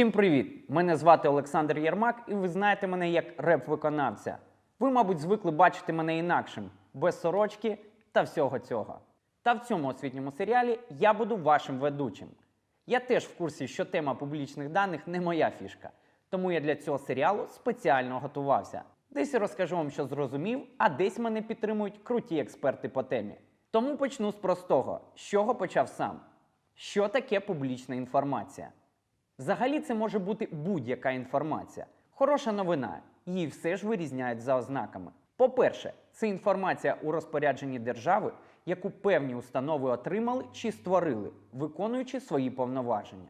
Всім привіт! Мене звати Олександр Єрмак, і ви знаєте мене як реп-виконавця. Ви, мабуть, звикли бачити мене інакшим, без сорочки та всього цього. Та в цьому освітньому серіалі я буду вашим ведучим. Я теж в курсі, що тема публічних даних не моя фішка, тому я для цього серіалу спеціально готувався. Десь розкажу вам, що зрозумів, а десь мене підтримують круті експерти по темі. Тому почну з простого, з чого почав сам. Що таке публічна інформація? Взагалі це може бути будь-яка інформація. Хороша новина, її все ж вирізняють за ознаками. По-перше, це інформація у розпорядженні держави, яку певні установи отримали чи створили, виконуючи свої повноваження.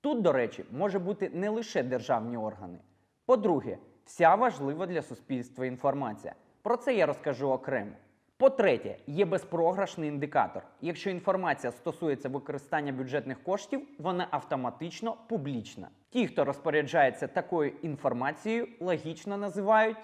Тут, до речі, може бути не лише державні органи. По-друге, вся важлива для суспільства інформація. Про це я розкажу окремо. По-третє, є безпрограшний індикатор. Якщо інформація стосується використання бюджетних коштів, вона автоматично публічна. Ті, хто розпоряджається такою інформацією, логічно називають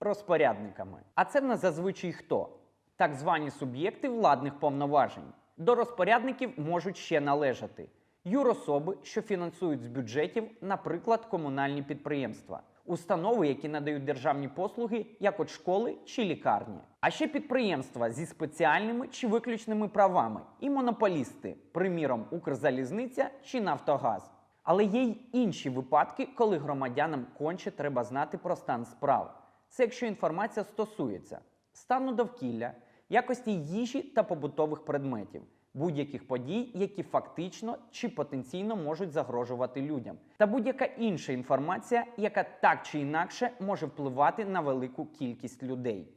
розпорядниками. А це в зазвичай хто? Так звані суб'єкти владних повноважень. До розпорядників можуть ще належати юрособи, що фінансують з бюджетів, наприклад, комунальні підприємства, установи, які надають державні послуги, як от школи чи лікарні, а ще підприємства зі спеціальними чи виключними правами і монополісти, приміром, Укрзалізниця чи Нафтогаз. Але є й інші випадки, коли громадянам конче треба знати про стан справ. Це якщо інформація стосується стану довкілля, якості їжі та побутових предметів, будь-яких подій, які фактично чи потенційно можуть загрожувати людям, та будь-яка інша інформація, яка так чи інакше може впливати на велику кількість людей.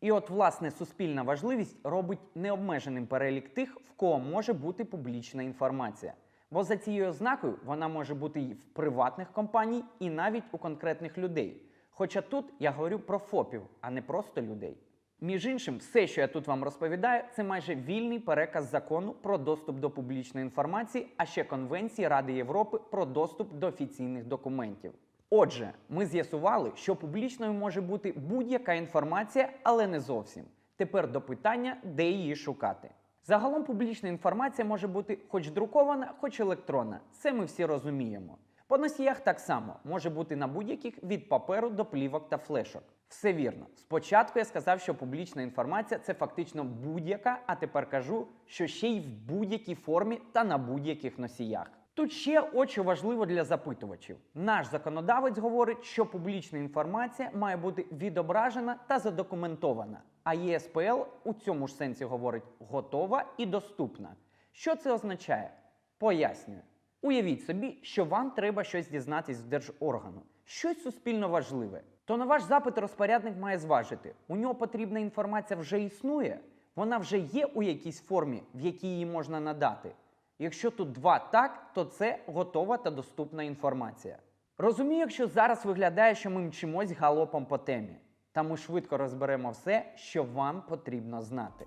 І от, власне, суспільна важливість робить необмеженим перелік тих, в кого може бути публічна інформація. Бо за цією ознакою вона може бути і в приватних компаній, і навіть у конкретних людей. Хоча тут я говорю про ФОПів, а не просто людей. Між іншим, все, що я тут вам розповідаю, це майже вільний переказ закону про доступ до публічної інформації, а ще Конвенції Ради Європи про доступ до офіційних документів. Отже, ми з'ясували, що публічною може бути будь-яка інформація, але не зовсім. Тепер до питання, де її шукати. Загалом публічна інформація може бути хоч друкована, хоч електронна. Це ми всі розуміємо. По носіях так само може бути на будь-яких від паперу до плівок та флешок. Все вірно. Спочатку я сказав, що публічна інформація це фактично будь-яка, а тепер кажу, що ще й в будь-якій формі та на будь-яких носіях. Тут ще що важливо для запитувачів. Наш законодавець говорить, що публічна інформація має бути відображена та задокументована. А ЄСПЛ у цьому ж сенсі говорить готова і доступна. Що це означає? Пояснюю. Уявіть собі, що вам треба щось дізнатись з держоргану, щось суспільно важливе. То на ваш запит розпорядник має зважити, у нього потрібна інформація вже існує, вона вже є у якійсь формі, в якій її можна надати. Якщо тут два так, то це готова та доступна інформація. Розумію, якщо зараз виглядає, що ми мчимось галопом по темі, та ми швидко розберемо все, що вам потрібно знати.